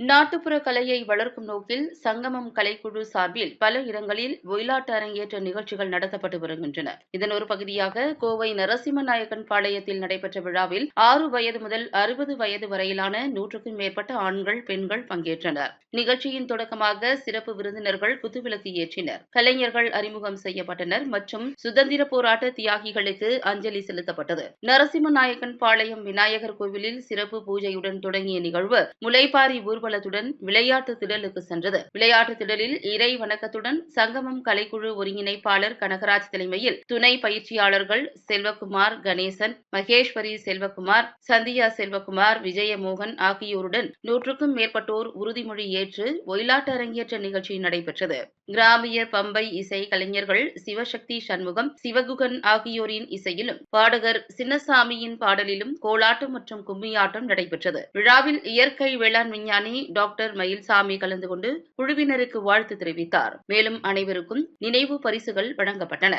நாட்டுப்புற கலையை வளர்க்கும் நோக்கில் சங்கமம் கலைக்குழு சார்பில் பல இடங்களில் ஒயிலாட்ட அரங்கேற்ற நிகழ்ச்சிகள் நடத்தப்பட்டு வருகின்றன. இதன் ஒரு பகுதியாக கோவை நரசிம்ம நாயக்கன் பாளையத்தில் நடைபெற்ற விழாவில் ஆறு வயது முதல் அறுபது வயது வரையிலான நூற்றுக்கும் மேற்பட்ட ஆண்கள் பெண்கள் பங்கேற்றனர். நிகழ்ச்சியின் தொடக்கமாக சிறப்பு விருந்தினர்கள் குத்துவிளக்கு ஏற்றினர். கலைஞர்கள் அறிமுகம் செய்யப்பட்டனர் மற்றும் சுதந்திர போராட்ட தியாகிகளுக்கு அஞ்சலி செலுத்தப்பட்டது. நரசிம்ம நாயக்கன் பாளையம் விநாயகர் கோவிலில் சிறப்பு பூஜையுடன் தொடங்கிய நிகழ்வு முளைப்பாரி ஊர்வலத்துடன் விளையாட்டு திடலுக்கு சென்றது. விளையாட்டு திடலில் இறை வணக்கத்துடன் சங்கமம் கலைக்குழு ஒருங்கிணைப்பாளர் கனகராஜ் தலைமையில் துணை பயிற்சியாளர்கள் செல்வகுமார் கணேசன் மகேஸ்வரி செல்வகுமார் சந்தியா செல்வகுமார் விஜயமோகன் ஆகியோருடன் நூற்றுக்கும் மேற்பட்டோர் உறுதிமொழி ஏற்று ஒயிலாட்ட அரங்கேற்ற நிகழ்ச்சி நடைபெற்றது. கிராமிய பம்பை இசை கலைஞர்கள் சிவசக்தி சண்முகம் சிவகுகன் ஆகியோரின் இசையிலும் பாடகர் சின்னசாமியின் பாடலிலும் கோலாட்டம் மற்றும் கும்மியாட்டம் நடைபெற்றது. விழாவில் இயற்கை வேளாண் விஞ்ஞானி டாக்டர் மயில்சாமி கலந்து கொண்டு குழுவினருக்கு வாழ்த்து தெரிவித்தார். மேலும் அனைவருக்கும் நினைவு பரிசுகள் வழங்கப்பட்டன.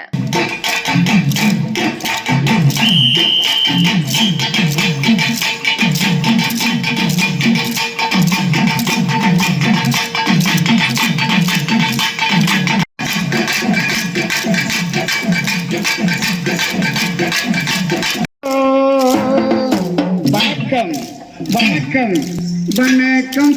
வணக்கம். வணக்கம். வணக்கம்